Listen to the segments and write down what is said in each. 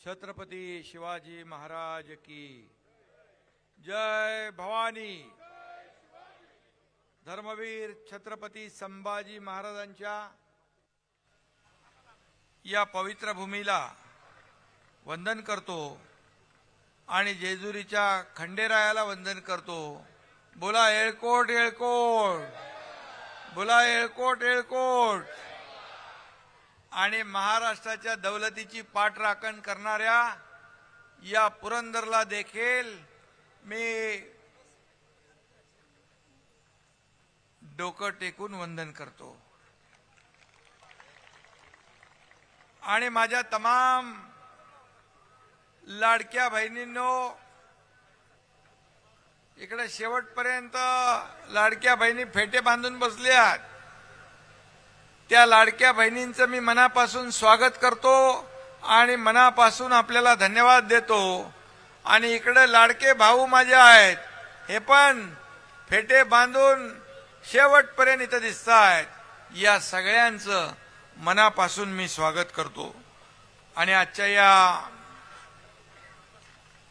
छत्रपती शिवाजी महाराज की जय भवानी। धर्मवीर छत्रपती संभाजी महाराजांच्या या पवित्र भूमीला वंदन करतो आणि जेजुरीच्या खंडेरायाला वंदन करतो. बोला येळकोट येळकोट बोला येळकोट येळकोट आणि महाराष्ट्राच्या दौलतीची पाठराखण करणाऱ्या या पुरंदरला देखील मी डोकं टेकून वंदन करतो. आणि माझ्या तमाम लाडक्या बहिणींनो इकडे शेवटपर्यंत लाडक्या बहिणी फेटे बांधून बसल्यात त्या लाडक्या बहिणींचं मी मनापासून स्वागत करतो आणि मनापासून आपल्याला धन्यवाद देतो. आणि इकडे लाडके भाऊ माझे आहेत. हे पण फेटे बांधून शेवटपर्यंत इथं दिसत आहेत या सगळ्यांचं मनापासून मी स्वागत करतो. आणि आजच्या या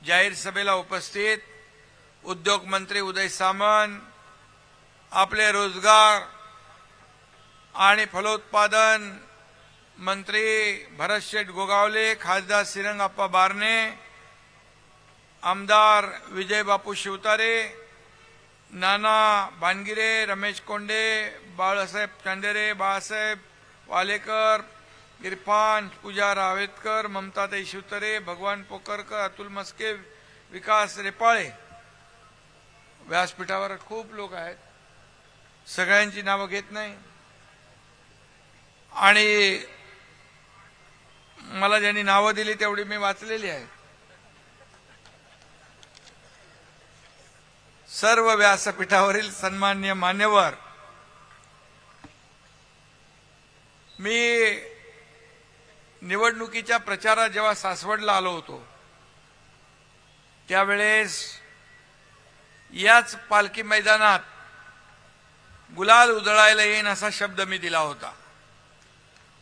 जाहीर सभेला उपस्थित उद्योग मंत्री उदय सामंत आपले रोजगार आणि फलोत्पादन मंत्री भरत शेठ गोगावले खासदार श्रीरंगाप्पा बारणे आमदार विजय बापू शिवतारे नाना बानगिरे रमेश कोंडे बाळासाहेब चांदेरे बाळासाहेब वालेकर इरफान पूजा रावेतकर ममताताई शिवतरे भगवान पोकरकर अतुल मस्के विकास रेपाळे. व्यासपीठावर खूप लोक आहेत. सगळ्यांची नावं घेत नाही. आणि मला ज्यांनी नावं दिली तेवढी मी वाचलेली आहे. सर्व व्यासपीठावरील सन्मान्य मान्यवर मी निवडणुकीच्या प्रचारात जेव्हा सासवडला आलो होतो त्यावेळेस याच पालखी मैदानात गुलाल उधळायला येईन असा शब्द मी दिला होता.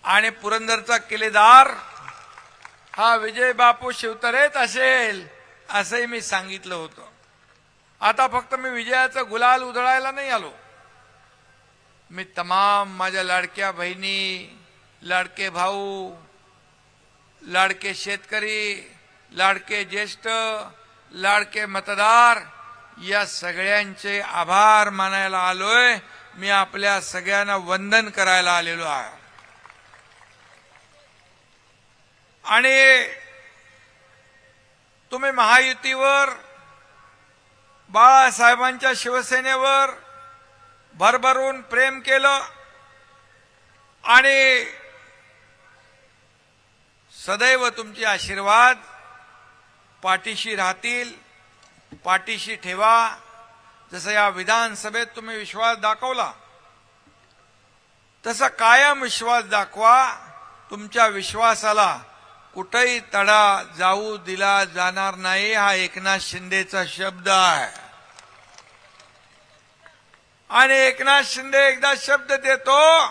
आणि पुरंदरचा किल्लेदार हा विजय बापू शिवतरेत असेल असंही मी सांगितलं होतं. आता फक्त मी विजयाचं गुलाल उधळायला नाही आलो. मी तमाम माझ्या लाडक्या बहिणी लाडके भाऊ लाडके शेतकरी लाडके ज्येष्ठ लाडके मतदार या सगळ्यांचे आभार मानायला आलोय. मी आपल्या सगळ्यांना वंदन करायला आलेलो आहे. आणि तुम्ही महायुतीवर बाळासाहेबांच्या शिवसेनेवर भरभरून प्रेम केलं आणि सदैव तुमचे आशीर्वाद पाठीशी राहतील पाठीशी ठेवा. जसं या विधानसभेत तुम्ही विश्वास दाखवला तसा कायम विश्वास दाखवा. तुमच्या विश्वासाला कुठेही तडा जाऊ दिला जाणार नाही हा एकनाथ शिंदेचा शब्द आहे. आणि एकनाथ शिंदे एकदा शब्द देतो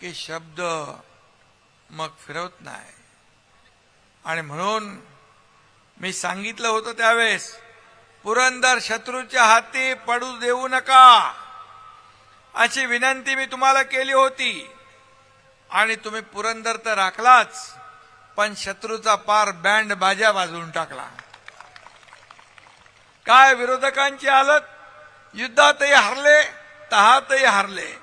की शब्द मग फिरवत नाही. आणि म्हणून मी सांगितलं होतं त्यावेळेस पुरंदर शत्रूच्या हाती पडू देऊ नका. अशी विनंती मी तुम्हाला केली होती. आणि तुम्ही पुरंदर तर राखलाच पण शत्रूचा पार बँड बाजा वाजवून टाकला. काय विरोधकांची हालत? युद्धातही हरले तहातही हरले.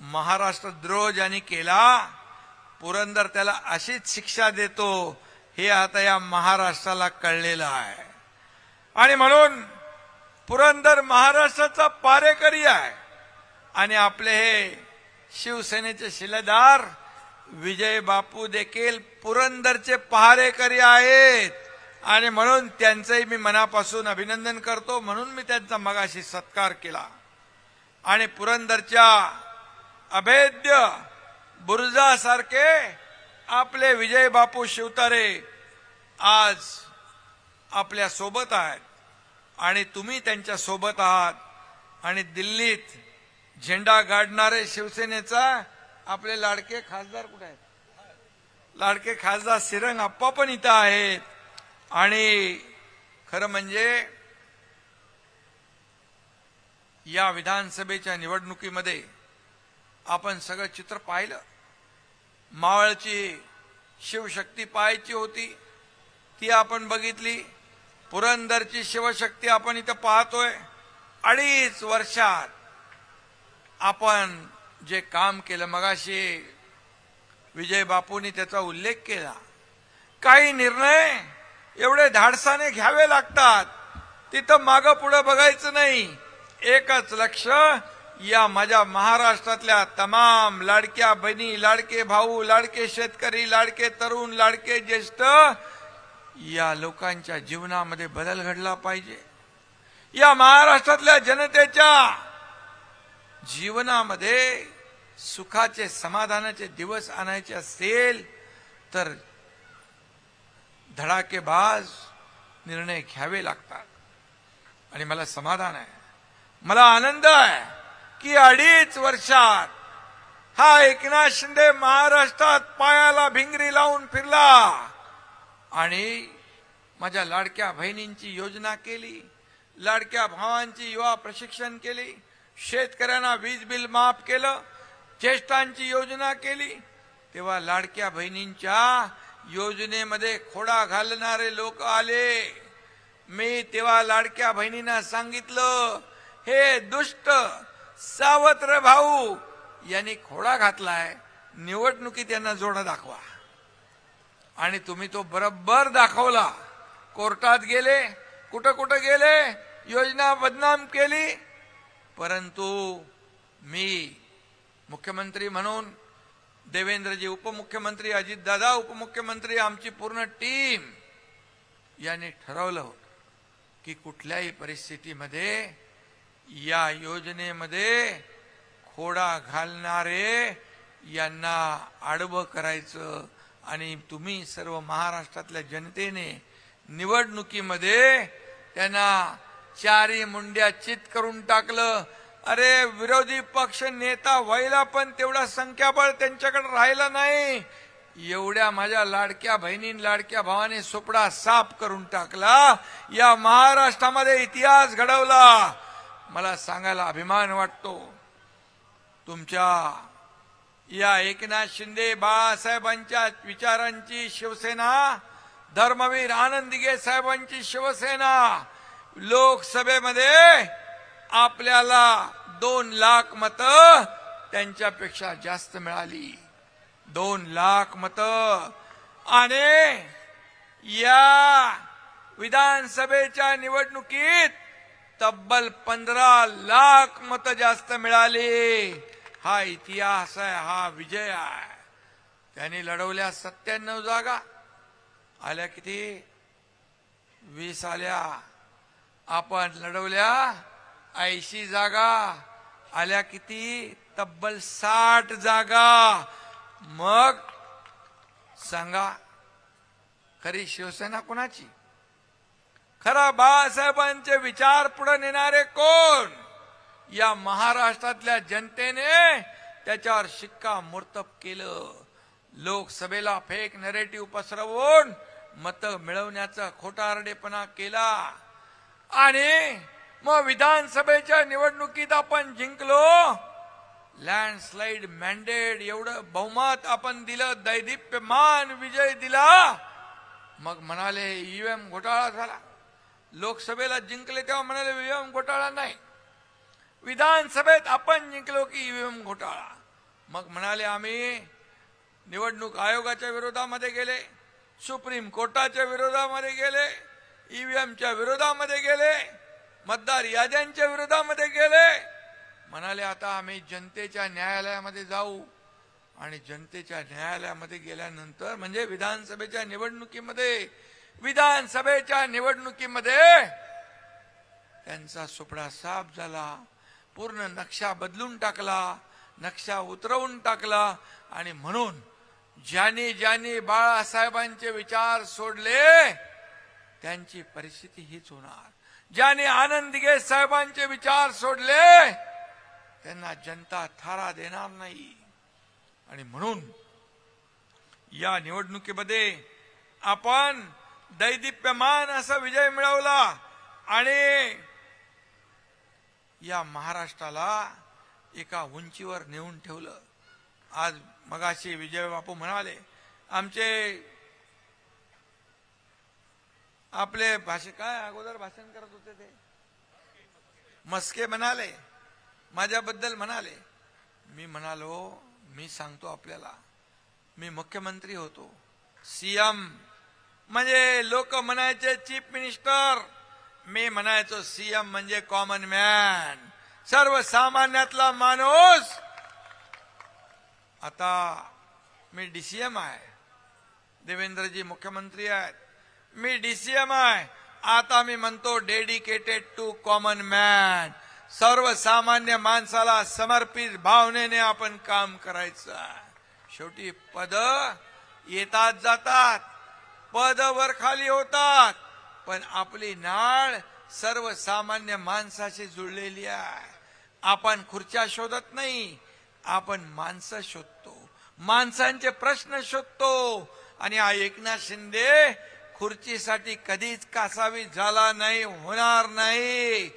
महाराष्ट्र द्रोह ज्यांनी केला पुरंदर त्याला अशीच शिक्षा देतो हे आता या महाराष्ट्राला कळलेलं आहे. आणि म्हणून पुरंदर महाराष्ट्राचा पारेकरी आहे. आणि आपले हे शिवसेनेचे शिलेदार विजय बापू देखील पुरंदरचे पहारेकरी आहेत. आणि म्हणून त्यांचंही मी मनापासून अभिनंदन करतो. म्हणून मी त्यांचा मगाशी सत्कार केला. आणि पुरंदरच्या अभेद्य बुरुजासारखे आपले विजय बापू शिवतारे आज आपल्यासोबत आहेत. आणि तुम्ही त्यांच्यासोबत आहात. आणि दिल्लीत झेंडा गाडणारे शिवसेनेचा आपले लाडके खासदार कुठे आहेत? लाडके खासदार सिरंग आप्पा पण इथं आहेत. आणि खरं म्हणजे या विधानसभेच्या निवडणुकीमध्ये आपण सगळं चित्र पाहिलं. मावळची शिवशक्ती पाहायची होती ती आपण बघितली. पुरंदरची शिवशक्ती आपण इथं पाहतोय. अडीच वर्षात आपण जे काम केलं मगाशी विजय बापूंनी त्याचा उल्लेख केला. काही निर्णय एवढे धाडसाने घ्यावे लागतात. तिथं मागं पुढं बघायचं नाही. एकच लक्ष या माझ्या महाराष्ट्रातल्या तमाम लाडक्या बहिणी लाडके भाऊ लाडके शेतकरी लाडके तरुण लाडके ज्येष्ठ या लोकांच्या जीवनामध्ये बदल घडला पाहिजे. या महाराष्ट्रातल्या जनतेच्या जीवनामध्ये सुखाचे समाधानाचे दिवस आणायचे असेल तर धडाकेबाज निर्णय घ्यावे लागतात. आणि मला समाधान आहे. मला आनंद आहे की अडीच वर्षात हा एकनाथ शिंदे महाराष्ट्रात पायाला भिंगरी लावून फिरला आणि माझ्या लाडक्या बहिणींची योजना केली लाडक्या भावांची युवा प्रशिक्षण केली शेतकऱ्यांना वीज बिल माफ केलं ज्येष्ठांची योजना केली तेव्हा लाडक्या बहिणींच्या योजनेमध्ये खोडा घालणारे लोक आले. मी तेव्हा लाडक्या बहिणींना सांगितलं हे दुष्ट सावत्र भाऊ यांनी खोडा घातलाय निवडणुकीत यांना जोडा दाखवा. आणि तुम्ही तो बरोबर दाखवला. कोर्टात गेले कुठं कुठं गेले योजना बदनाम केली परंतु मी मुख्यमंत्री म्हणून देवेंद्रजी उपमुख्यमंत्री अजितदादा उपमुख्यमंत्री आमची पूर्ण टीम यांनी ठरवलं होतं की कुठल्याही परिस्थितीमध्ये या योजनेमध्ये खोडा घालणारे यांना आडवं करायचं आणि तुम्ही सर्व महाराष्ट्रातल्या जनतेने निवडणुकीमध्ये त्यांना चारी मुंड्या चित करून टाकलं. अरे विरोधी पक्ष नेता व्हायला पण तेवढा संख्याबळ त्यांच्याकडे राहिला नाही. एवढ्या माझ्या लाडक्या बहिणी लाडक्या भावाने सोपडा साफ करून टाकला. या महाराष्ट्रामध्ये इतिहास घडवला. मला सांगायला अभिमान वाटतो. तुमच्या या एकनाथ शिंदे बाळासाहेबांच्या विचारांची शिवसेना धर्मवीर आनंदिगे साहेबांची शिवसेना लोकसभेमध्ये आपल्याला दोन लाख मत त्यांच्यापेक्षा जास्त मिळाली. दोन लाख मत. आणि या विधानसभेच्या निवडणुकीत तब्बल पंधरा लाख मत जास्त मिळाली. हा इतिहास आहे हा विजय आहे. त्यांनी लढवल्या सत्त्याण्णव जागा. आल्या किती? वीस आल्या. आपण लढवल्या ऐंशी जागा आल्या किती? तब्बल साठ जागा. मग सांगा खरी शिवसेना कोणाची? खरा बाळासाहेबांचे विचार पुढे नेणारे कोण? या महाराष्ट्रातल्या जनतेने त्याच्यावर शिक्का मोर्तब केलं. लोकसभेला फेक नरेटिव्ह पसरवून मत मिळवण्याचा खोटारडेपणा केला. आणि मग विधानसभेच्या निवडणुकीत आपण जिंकलो. लँडस्लाइड मॅन्डेट एवढं बहुमत आपण दिलं दैदिप्यमान विजय दिला. मग म्हणाले ईव्हीएम घोटाळा झाला. लोकसभेला जिंकले तेव्हा म्हणाले ईव्हीएम घोटाळा नाही. विधानसभेत आपण जिंकलो की ईव्हीएम घोटाळा. मग म्हणाले आम्ही निवडणूक आयोगाच्या विरोधामध्ये गेले सुप्रीम कोर्टाच्या विरोधामध्ये गेले ईव्हीएमच्या विरोधामध्ये गेले मतदार याद्यांच्या विरोधामध्ये गेले. म्हणाले आता आम्ही जनतेच्या न्यायालयामध्ये जाऊ. आणि जनतेच्या न्यायालयामध्ये गेल्यानंतर म्हणजे विधानसभेच्या निवडणुकीमध्ये विधानसभेच्या निवडणुकीमध्ये त्यांचा सुपडा साफ झाला पूर्ण नक्षा बदलून टाकला नक्षा उतरवून टाकला आणि म्हणून ज्यांनी ज्यांनी बाळासाहेबांचे विचार सोडले त्यांची परिस्थिती हीच होणार. ज्यांनी आनंदगे साहेबांचे विचार सोडले त्यांना जनता थारा देणार नाही. आणि म्हणून या निवडणुकीमध्ये आपण दैदिप्यमान असा विजय मिळवला आणि या महाराष्ट्राला एका उंचीवर नेऊन ठेवलं. आज मगाशी विजय बापू म्हणाले आमचे आपले भाषे काय अगोदर भाषण करत होते ते? मस्के म्हणाले माझ्याबद्दल म्हणाले. मी म्हणालो मी सांगतो आपल्याला. मी मुख्यमंत्री होतो. सीएम म्हणजे लोक म्हणायचे चीफ मिनिस्टर. मी म्हणायचो सीएम म्हणजे कॉमन मॅन सर्वसामान्यातला माणूस. आता मी डीसीएम आहे. देवेंद्रजी मुख्यमंत्री आहेत. मी डीसीएम आहे. आता मी म्हणतो डेडिकेटेड टू कॉमन मॅन सर्वसामान्य माणसाला समर्पित भावनेने आपण काम करायचं. आहे. शेवटी पद येतात जातात. पद वर खाली होतात. पण आपली नाळ सर्वसामान्य माणसाशी जुळलेली आहे. आपण खुर्च्या शोधत नाही. आपण माणसं शोधतो. माणसांचे प्रश्न शोधतो. आणि हा एकनाथ शिंदे खुर्चीसाठी कधीच कासावी झाला नाही होणार नाही.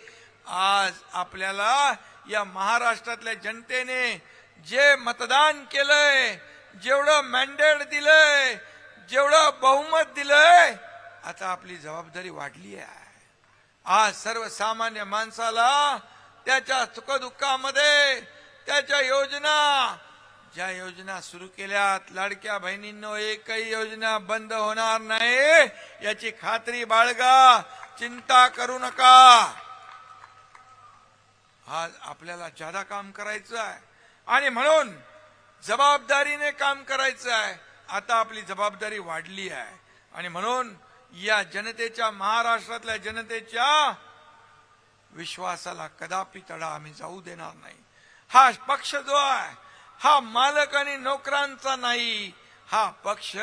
आज आपल्याला या महाराष्ट्रातल्या जनतेने जे मतदान केलंय जेवढं मॅन्डेट दिलंय जेवढं बहुमत दिलंय आता आपली जबाबदारी वाढली आहे. आज सर्वसामान्य माणसाला त्याच्या सुखदुःखामध्ये त्याच्या योजना ज्या योजना सुरू केल्यात लाडक्या बहिणींनो एकही योजना बंद होणार नाही. याची खात्री बाळगा चिंता करू नका. आज आपल्याला जादा काम करायचं आहे आणि म्हणून जबाबदारीने काम करायचं आहे आता आपली जबाबदारी वाढली आहे. आणि म्हणून या जनतेच्या महाराष्ट्रातल्या जनतेच्या विश्वासाला कदापि तडा आम्ही जाऊ देणार नाही. हा पक्ष जो आहे हा मालक आणि नोकरांचा नाही हा पक्ष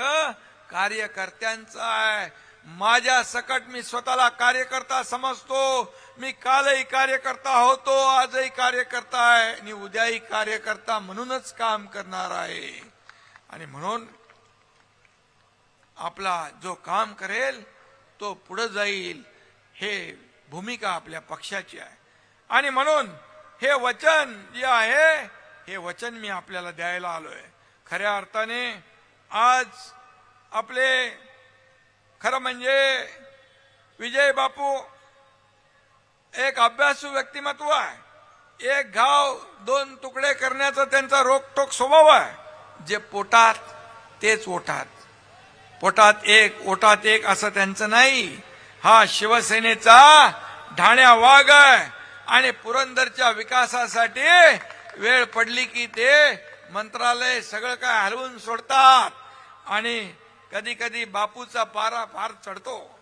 कार्यकर्त्यांचा आहे. माझ्या सकट मी स्वतःला कार्यकर्ता समजतो. मी कालही कार्यकर्ता होतो आजही कार्यकर्ता आहे. आणि उद्याही कार्यकर्ता म्हणूनच काम करणार आहे. आणि म्हणून आपला जो काम करेल तो पुढे जाईल. हे भूमिका आपल्या पक्षाची आहे. आणि म्हणून हे वचन जे आहे हे वचन मी आपल्याला द्यायला आलोय. खऱ्या अर्थाने आज आपले खरं म्हणजे विजय बापू एक अभ्यासू व्यक्तिमत्व आहे. एक घाव दोन तुकडे करण्याचा त्यांचा रोखटोक स्वभाव आहे. जे पोटात तेच ओटात पोटात एक ओटात एक असं त्यांचं नाही. हा शिवसेनेचा ढाण्या वाघ आहे. आणि पुरंदरच्या विकासासाठी वेळ पडली की ते मंत्रालय सगळं काय हलवून सोडतात. आणि कधी कधी बापूचा पारा फार चढतो.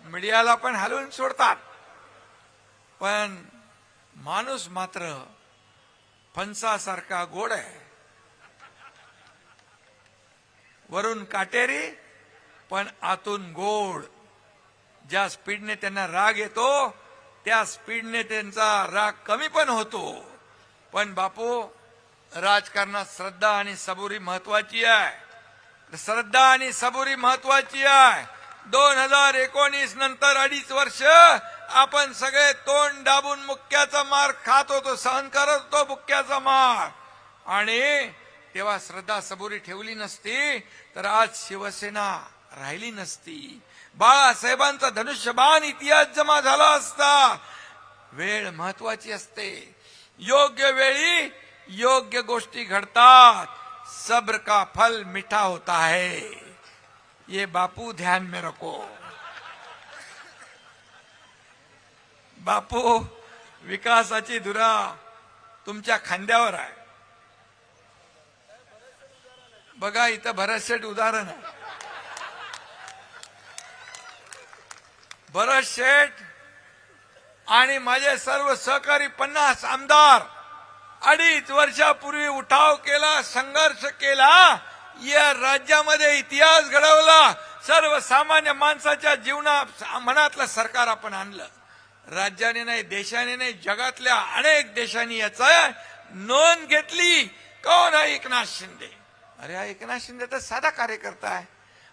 मीडियाला पण हलवून सोडतात. पण माणूस मात्र फणसासारखा गोड आहे. वरून काटेरी पण आतून गोड. ज्या स्पीडने त्यांना राग येतो त्या स्पीडने त्यांचा राग कमी पण होतो. पण बापू राजकारणात श्रद्धा आणि सबुरी महत्वाची आहे. श्रद्धा आणि सबुरी महत्वाची आहे. दोन हजार एकोणीस नंतर अडीच वर्ष आपण सगळे तोंड दाबून मुक्क्याचा मार खात होतो सहन करत होतो मुक्क्याचा मार. आणि तेव्हा श्रद्धा सबुरी ठेवली नसती तर आज शिवसेना राहिली नसती. बाळासाहेबांचा धनुष्यबाण इतिहास जमा झाला असता वेळ महत्वाची असते. योग्य वेळी योग्य गोष्टी घडतात. सब्र का फल मीठा होता है. ये बापू ध्यान में रखो. बापू विकासाची धुरा तुमच्या खांद्यावर आहे. बघा इथं भरत उदाहरण आहे. भरत शेठ आणि माझे सर्व सहकारी पन्नास आमदार अडीच वर्षापूर्वी उठाव केला संघर्ष केला या राज्यामध्ये इतिहास घडवला सर्वसामान्य माणसाच्या जीवना मनातलं सरकार आपण आणलं. राज्याने नाही देशाने नाही जगातल्या अनेक देशांनी याचा नोंद घेतली. कोण आहे एकनाथ शिंदे? अरे हा एकनाथ शिंदे तर साधा कार्यकर्ता आहे.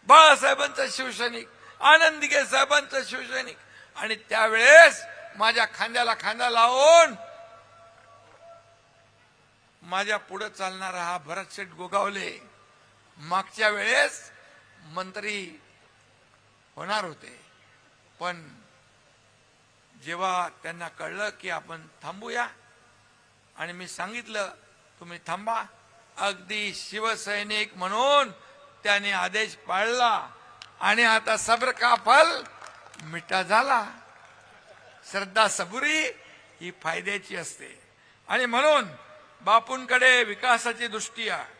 बाळासाहेबांचा शिवसैनिक. आनंद साहेबांचं शिवसैनिक. आणि त्यावेळेस माझ्या खांद्याला खांदा लावून माझ्या पुढे चालणारा हा भरत शेठ गोगावले मागच्या वेळेस मंत्री होणार होते. पण जेव्हा त्यांना कळलं की आपण थांबूया आणि मी सांगितलं तुम्ही थांबा. अगदी शिवसैनिक म्हणून त्याने आदेश पाळला. आणि आता सब्र का फल? मिठा झाला. श्रद्धा सबुरी ही फायद्याची असते. आणि म्हणून बापूंकडे विकासाची दृष्टी आहे.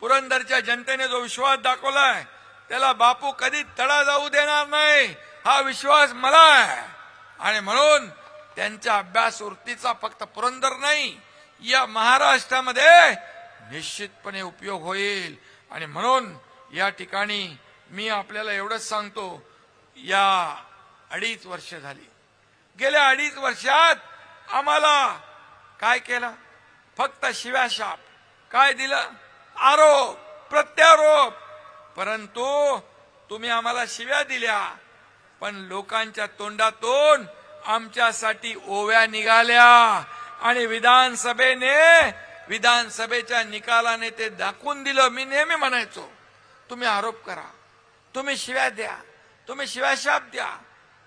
पुरंदरच्या जनतेने जो विश्वास दाखवलाय त्याला बापू कधी तडा जाऊ देणार नाही हा विश्वास मला आहे. आणि म्हणून त्यांच्या अभ्यास वृत्तीचा फक्त पुरंदर नाही या महाराष्ट्रामध्ये निश्चितपणे उपयोग होईल. आणि म्हणून या ठिकाणी मी आपल्याला एवढंच सांगतो या अडीच वर्ष झाली. गेल्या अडीच वर्षात आम्हाला काय केलं? फक्त शिव्याशाप. काय दिलं? आरोप प्रत्यारोप. परंतु तुम्ही आम्हाला शिव्या दिल्या पण लोकांच्या तोंडातून आमच्यासाठी ओव्या निघाल्या आणि विधानसभेने विधानसभेच्या निकालाने ते दाखवून दिलं. मी नेहमी म्हणायचो तुम्ही आरोप करा. तुम्ही शिव्या द्या. तुम्ही शिव्याशाप द्या.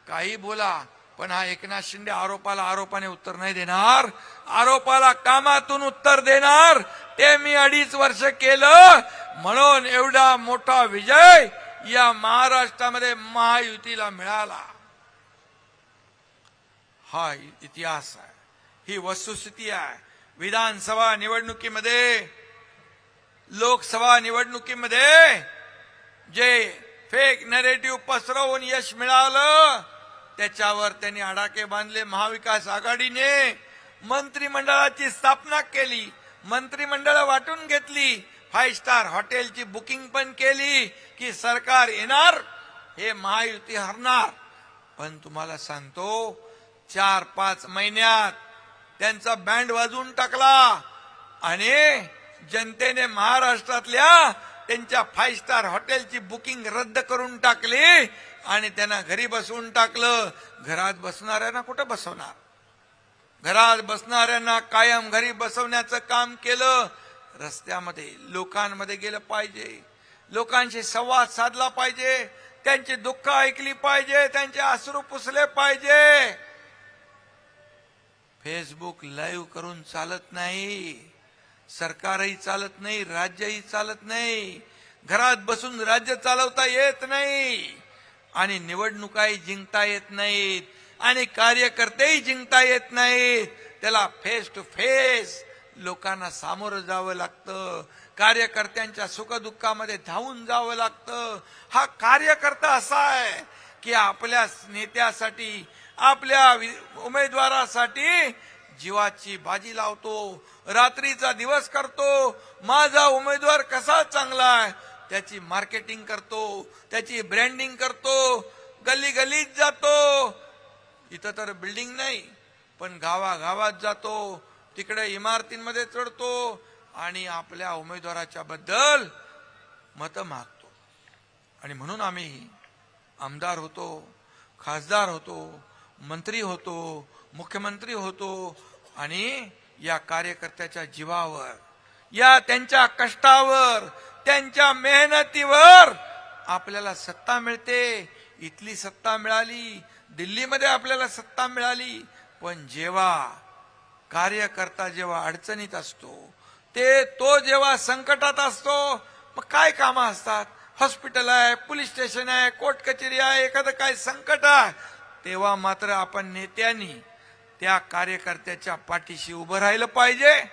काही बोला पण हा एकनाथ शिंदे आरोपाला आरोपाने उत्तर नाही देणार. आरोपाला कामातून उत्तर देणार. ते मी अडीच वर्ष केलं. म्हणून एवढा मोठा विजय या महाराष्ट्रामध्ये महायुतीला मिळाला. हा इतिहास आहे. ही वस्तुस्थिती आहे. विधानसभा निवडणुकीमध्ये लोकसभा निवडणुकीमध्ये जे फेक नरेटिव्ह पसरवून यश मिळालं. त्याच्यावर त्यांनी आडाके बांधले महाविकास आघाडीने. मंत्रिमंडळाची स्थापना केली. मंत्रिमंडळ वाटून घेतली. फाईव्ह स्टार हॉटेलची बुकिंग पण केली की सरकार येणार हे महायुती हरणार. पण तुम्हाला सांगतो चार पाच महिन्यात त्यांचा बँड वाजवून टाकला. आणि जनतेने महाराष्ट्रातल्या त्यांच्या फाईव्ह स्टार हॉटेलची बुकिंग रद्द करून टाकली आणि त्यांना घरी बसवून टाकलं. घरात बसणाऱ्यांना कुठं बसवणार? घरात बसणाऱ्यांना कायम घरी बसवण्याचं काम केलं. रस्त्यामध्ये लोकांमध्ये गेलं पाहिजे. लोकांशी संवाद साधला पाहिजे. त्यांची दुःख ऐकली पाहिजे. त्यांचे आसरू पुसले पाहिजे. फेसबुक लाईव्ह करून चालत नाही. सरकारही चालत नाही राज्यही चालत नाही घरात बसून राज्य चालवता येत नाही आणि निवडणुकाही जिंकता येत नाहीत आणि कार्यकर्तेही जिंकता येत नाहीत. त्याला फेस टू फेस लोकांना सामोरं जावं लागतं. कार्यकर्त्यांच्या सुखदुःखामध्ये धावून जावं लागतं. हा कार्यकर्ता असा आहे की आपल्या नेत्यासाठी आपल्या उमेदवारासाठी जीवाची बाजी लावतो रात्रीचा दिवस करतो माझा उमेदवार कसा चांगला आहे त्याची मार्केटिंग करतो त्याची ब्रँडिंग करतो गल्ली गल्लीत जातो. इथं तर बिल्डिंग नाही पण गावागावात जातो तिकडे इमारतींमध्ये चढतो आणि आपल्या उमेदवाराच्या बद्दल मत मागतो. आणि म्हणून आम्ही आमदार होतो खासदार होतो मंत्री होतो मुख्यमंत्री होतो आणि या कार्यकर्त्याच्या जीवावर या त्यांच्या कष्टावर त्यांच्या मेहनतीवर आपल्याला सत्ता मिळते. इथली सत्ता मिळाली दिल्लीमध्ये आपल्याला सत्ता मिळाली. पण जेव्हा कार्यकर्ता जेव्हा अडचणीत असतो ते तो जेव्हा संकटात असतो मग काय कामं असतात? हॉस्पिटल आहे पोलीस स्टेशन आहे कोर्ट कचेरी आहे एखादं काय संकट आहे तेव्हा मात्र आपण नेत्यांनी त्या कार्यकर्त्याच्या पाठीशी उभं राहिलं पाहिजे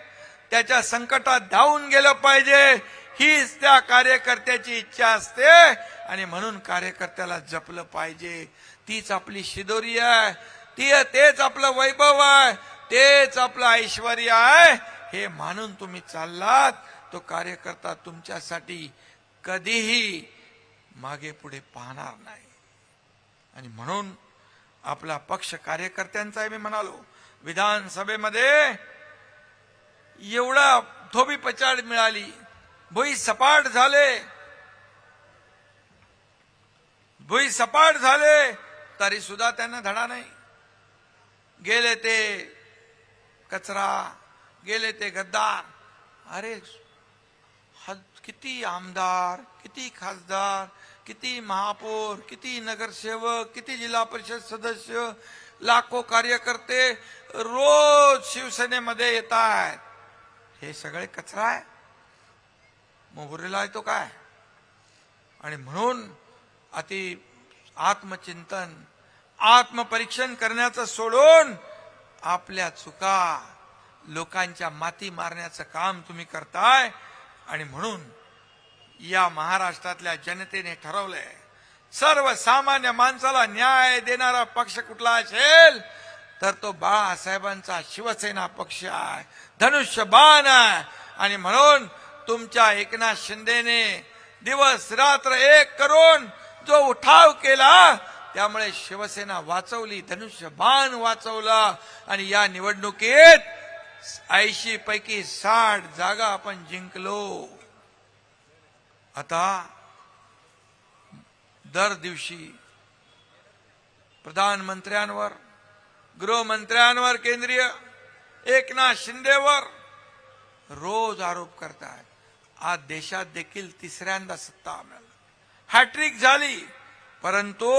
त्याच्या संकटात धावून गेलं पाहिजे हीच त्या कार्यकर्त्याची इच्छा असते. आणि म्हणून कार्यकर्त्याला जपलं पाहिजे. तीच आपली शिदोरी आहे. ती तेच आपलं वैभव आहे. तेच आपलं ऐश्वर आहे. हे मानून तुम्ही चाललात तो कार्यकर्ता तुमच्यासाठी कधीही मागे पुढे पाहणार नाही. आणि म्हणून आपला पक्ष कार्यकर्त्यांचा मी म्हणालो विधानसभेमध्ये एवढा धोबी पचाड मिळाली भुई सपाट झाले. भुई सपाट झाले तरी सुद्धा त्यांना धडा नाही. गेले ते कचरा गेले ते गद्दार. अरे हद- किती आमदार किती खासदार किती महापौर किती नगरसेवक किती जिल्हा परिषद सदस्य लाखो कार्यकर्ते रोज शिवसेनेमध्ये येत आहेत. हे सगळे कचरा आहे. मोहरीला येतो काय? आणि म्हणून अति आत्मचिंतन आत्मपरीक्षण करण्याचं सोडून आपल्या चुका लोकांच्या माती मारण्याचं काम तुम्ही करताय. आणि म्हणून या महाराष्ट्रातल्या जनतेने ठरवलंय. सर्वसामान्य माणसाला न्याय देणारा पक्ष कुठला असेल तर तो बाळासाहेबांचा शिवसेना पक्ष आहे. धनुष्यबाण आहे. आणि म्हणून तुमच्या एकनाथ शिंदेने दिवस रात्र एक करून जो उठाव केला त्यामुळे शिवसेना वाचवली धनुष्यबाण वाचवला. आणि या निवडणुकीत ऐंशी पैकी साठ जागा आपण जिंकलो. आता दर दिवशी प्रधानमंत्र्यांवर गृहमंत्र्यांवर केंद्रीय एकनाथ शिंदेवर रोज आरोप करतात आज देशात देखील तिसऱ्यांदा सत्ता मिळाली हॅट्रिक झाली परंतु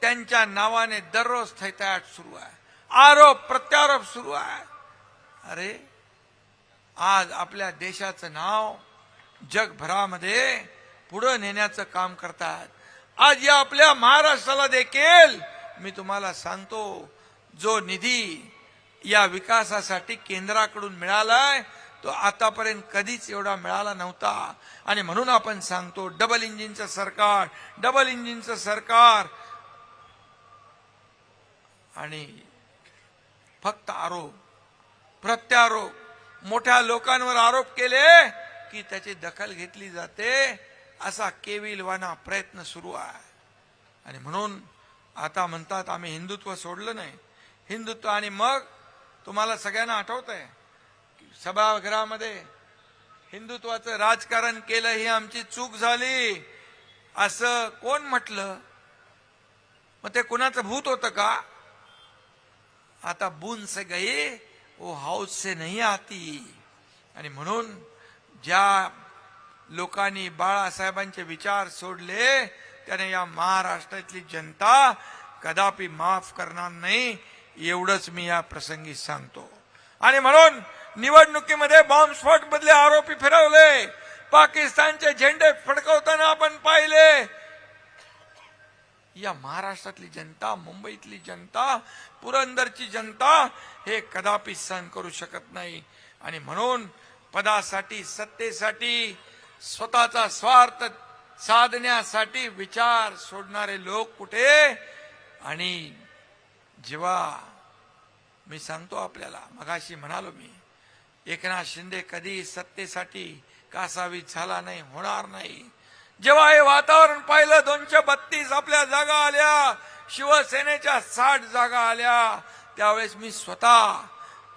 त्यांच्या नावाने दररोज थैताट सुरू आहे. आरोप प्रत्यारोप सुरू आहे. अरे आज आपल्या देशाचं नाव जगभरामध्ये पुढं नेण्याचं काम करतात. आज या आपल्या महाराष्ट्राला देखील मी तुम्हाला सांगतो जो निधी या विकासासाठी केंद्राकडून मिळालाय तो आतापर्यंत कधीच एवढा मिळाला नव्हता. आणि म्हणून आपण सांगतो डबल इंजिनचं सरकार डबल इंजिनचं सरकार. आणि फक्त आरोप प्रत्यारोप मोठ्या लोकांवर आरोप केले की त्याची दखल घेतली जाते असा केविलवाना प्रयत्न सुरू आहे. आणि म्हणून आता म्हणतात आम्ही हिंदुत्व सोडलं नाही. हिंदुत्व आणि मग तुम्हाला सगळ्यांना आठवत आहे सभागृहामध्ये हिंदुत्वाचं राजकारण केलं ही आमची चूक झाली. असं कोण म्हटलं? मग ते कुणाचं भूत होतं का? आता बुन से गई वो हाऊस से नाही आती. आणि म्हणून ज्या लोकांनी बाळासाहेबांचे विचार सोडले त्याने या महाराष्ट्रातली जनता कदापि माफ करणार नाही एवढंच मी या प्रसंगी सांगतो. आणि म्हणून निवडणुकीमध्ये बॉम्बस्फोट मधले आरोपी फिरवले. पाकिस्तानचे झेंडे फडकवताना आपण पाहिले. या महाराष्ट्रातली जनता मुंबईतली जनता पुरंदरची जनता हे कदापि सहन करू शकत नाही. आणि म्हणून पदासाठी सत्तेसाठी स्वतःचा स्वार्थ साधण्यासाठी विचार सोडणारे लोक कुठे? आणि जेव्हा मी सांगतो आपल्याला मगाशी म्हणालो मी एकनाथ शिंदे कधी सत्तेसाठी कासावी झाला नाही होणार नाही. जेव्हा हे वातावरण पाहिलं दोनशे बत्तीस आपल्या जागा आल्या शिवसेनेच्या साठ जागा आल्या त्यावेळेस मी स्वतः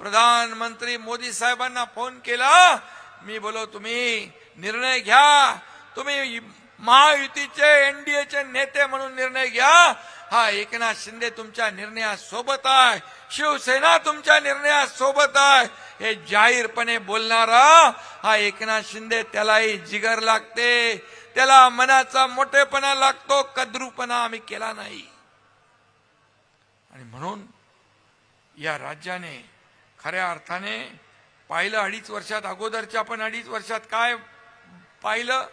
प्रधानमंत्री मोदी साहेबांना फोन केला मी बोलो तुम्ही निर्णय घ्या. तुम्ही महायुतीचे एनडीएचे नेते म्हणून निर्णय घ्या. हा एकनाथ शिंदे तुमच्या निर्णयासोबत आहे. शिवसेना तुमच्या निर्णयासोबत आहे. हे जाहीरपणे बोलणारा हा एकनाथ शिंदे त्यालाही जिगर लागते. त्याला मनाचा मोठेपणा लागतो कद्रूपणा आम्ही केला नाही. आणि म्हणून या राज्याने खऱ्या अर्थाने पाहिलं अडीच वर्षात अगोदरच्या पण अडीच वर्षात काय पाहिलं?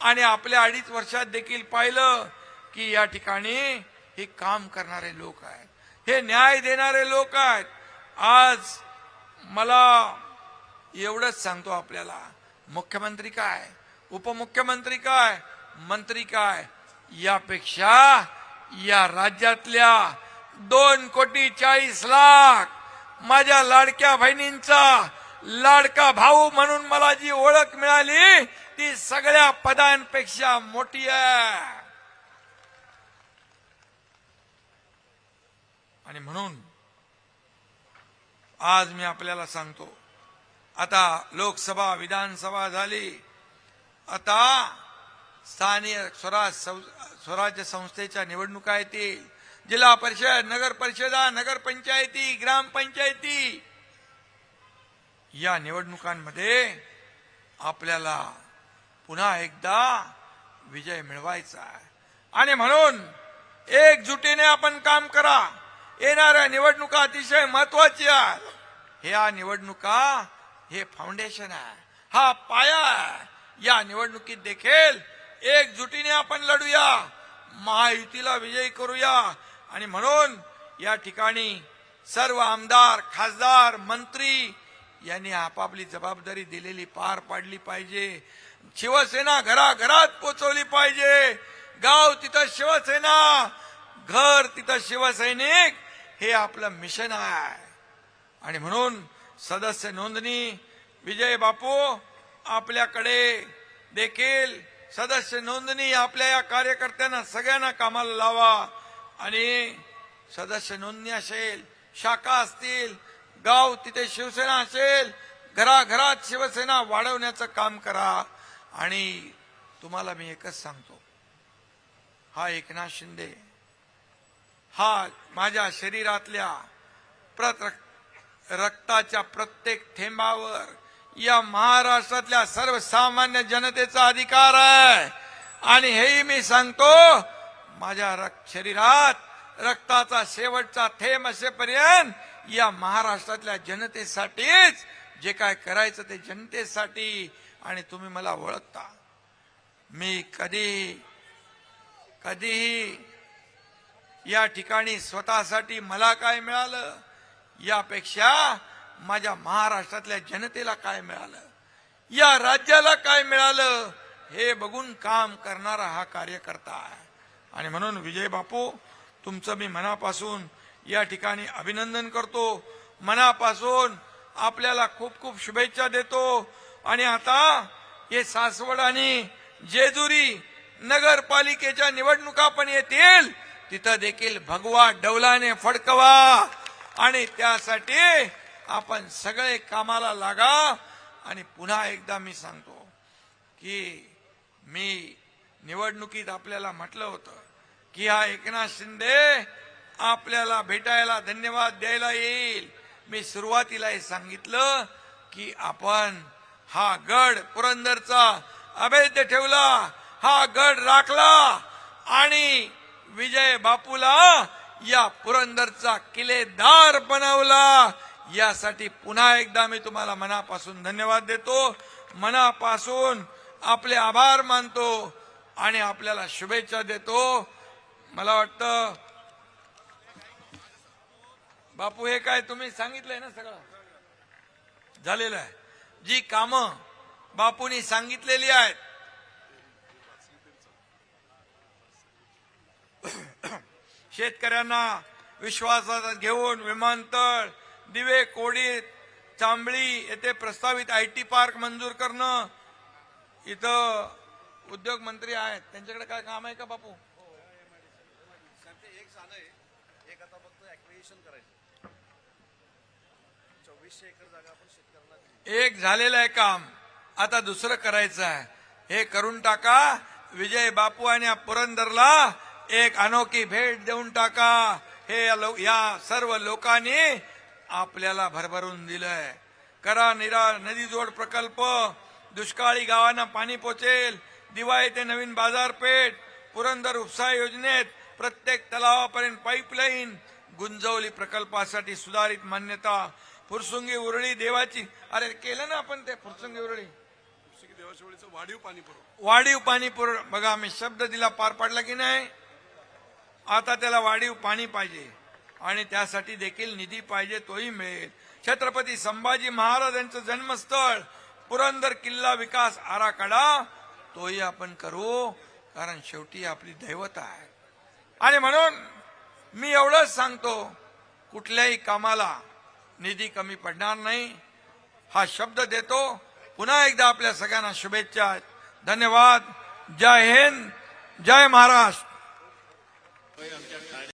आणि आपल्या अडीच वर्षात देखील पाहिलं की या ठिकाणी हे काम करणारे लोक आहेत. हे न्याय देणारे लोक आहेत. आज मला एवढंच सांगतो आपल्याला. मुख्यमंत्री काय? उपमुख्यमंत्री काय? मंत्री काय? यापेक्षा या राज्यातल्या दोन कोटी चाळीस लाख माझ्या लाडक्या बहिणींचा लाडका भाऊ म्हणून मला जी ओळख मिळाली ती सगळ्या पदांपेक्षा मोठी आहे. आणि म्हणून आज मी आपल्याला सांगतो आता लोकसभा विधानसभा झाली. आता स्थानीय स्वराज सं- स्वराज्य संस्थेच्या निवडणुका येतील. जिल्हा परिषद नगर परिषदा नगर पंचायती ग्रामपंचायती या निवडणुकांमध्ये आपल्याला पुन्हा एकदा विजय मिळवायचा आहे. आणि म्हणून एकजुटीने आपण काम करा. येणाऱ्या निवडणुका अतिशय महत्वाची आहे ह्या निवडणुका हे फाउंडेशन आहे. हा पाया आहे. या निवडणुकीत देखील एकजुटीने आपण लढूया. महायुतीला विजयी करूया. आणि म्हणून या ठिकाणी सर्व आमदार खासदार मंत्री यांनी आपापली जबाबदारी दिलेली पार पाडली पाहिजे. शिवसेना घराघरात पोचवली पाहिजे. गाव तिथं शिवसेना घर तिथं शिवसैनिक हे आपलं मिशन आहे. आणि म्हणून सदस्य नोंदणी विजय बापू आपल्याकडे देखील सदस्य नोंदणी आपल्या या कार्यकर्त्यांना सगळ्यांना कामाला लावा. आणि सदस्य नोंदणी असेल शाखा असतील गाव तिथे शिवसेना असेल घराघरात शिवसेना वाढवण्याचं काम करा. आणि तुम्हाला मी एकच सांगतो. हा एकनाथ शिंदे हा माझ्या शरीरातल्या प्रत रक्ताच्या प्रत्येक थेंबावर या महाराष्ट्रातल्या सर्वसामान्य जनतेचा अधिकार आहे. आणि हेही मी सांगतो माझ्या रक- शरीरात रक्ताचा शेवटचा थेंब असेपर्यंत या महाराष्ट्रातल्या जनतेसाठीच जे काय करायचं ते जनतेसाठी आणि तुम्ही मला ओळखता. मी कधी कधीही या ठिकाणी स्वतःसाठी मला काय मिळालं यापेक्षा माझ्या महाराष्ट्रातल्या जनतेला काय मिळालं या राज्याला काय मिळालं हे बघून काम करणारा हा कार्यकर्ता आहे. आणि म्हणून विजय बापू तुमचं मी मनापासून या ठिकाणी अभिनंदन करतो. मनापासून आपल्याला खूप खूप शुभेच्छा देतो. आणि आता हे सासवड आणि जेजुरी नगरपालिकेच्या निवडणुका पण येतील. तिथं देखील भगवा डौलाने फडकवा. आणि त्यासाठी आपण सगळे कामाला लागा. आणि पुन्हा एकदा मी सांगतो की मी निवडणुकीत आपल्याला म्हटलं होतं की हा एकनाथ शिंदे आपल्याला भेटायला धन्यवाद द्यायला येईल. मी सुरुवातीला हे सांगितलं की आपण हा गड पुरंदरचा अभेद्य ठेवला हा गड राखला आणि विजय बापूला या पुरंदरचा किल्लेदार बनवला. यासाठी पुन्हा एकदा मी तुम्हाला मनापासून धन्यवाद देतो. मनापासून आपले आभार मानतो आणि आपल्याला शुभेच्छा देतो. मला वाटतं बापू हे काय तुम्ही सांगितलंय ना सगळं? झालेलं आहे. जी कामं बापूंनी सांगितलेली आहेत. शेतकऱ्यांना विश्वासात घेऊन विमानतळ दिवे कोडीत चांबळी येथे प्रस्तावित आय टी पार्क मंजूर करणं इथं उद्योग मंत्री आहेत. त्यांच्याकडे काय काम आहे का बापू साहेब ते एक झालंय एक आता फक्त ऍक्विजिशन करायचं चोवीसशे एकर जागा आपण शेतकऱ्यांना दिली एक झालेलं आहे काम. आता दुसरं करायचं आहे. हे करून टाका. विजय बापू आणि या पुरंदरला एक अनोखी भेट देऊन टाका. हे या या सर्व लोकांनी आपल्याला भरभरून दिलंय. करा निरा नदी जोड प्रकल्प. दुष्काळी गावांना पाणी पोचेल. दिवाळी ते नवीन बाजारपेठ. पुरंदर उपसा योजनेत प्रत्येक तलावापर्यंत पाईपलाईन गुंजवली प्रकल्पासाठी सुधारित मान्यता. फुरसुंगी उरळी देवाची. अरे केलं ना आपण ते फुरसुंगी उरळी. की देवाच्या वेळीचं वाढीव पाणी पुरवठा वाढीव पाणी पुर बघा आम्ही शब्द दिला पार पाडला की नाही? आता त्याला वाढीव पाणी पाहिजे. आणि त्यासाठी देखील निधी पाहिजे तोही मिळेल. छत्रपती संभाजी महाराजांचं जन्मस्थळ पुरंदर किल्ला विकास आराखडा तोही आपण करू कारण शेवटी आपली दैवत आहे. आणि म्हणून मी एवढंच सांगतो कुठल्याही कामाला निधी कमी पडणार नाही. हा शब्द देतो. पुन्हा एकदा आपल्या सगळ्यांना शुभेच्छा. आहेत. धन्यवाद. जय हिंद. जय महाराष्ट्र.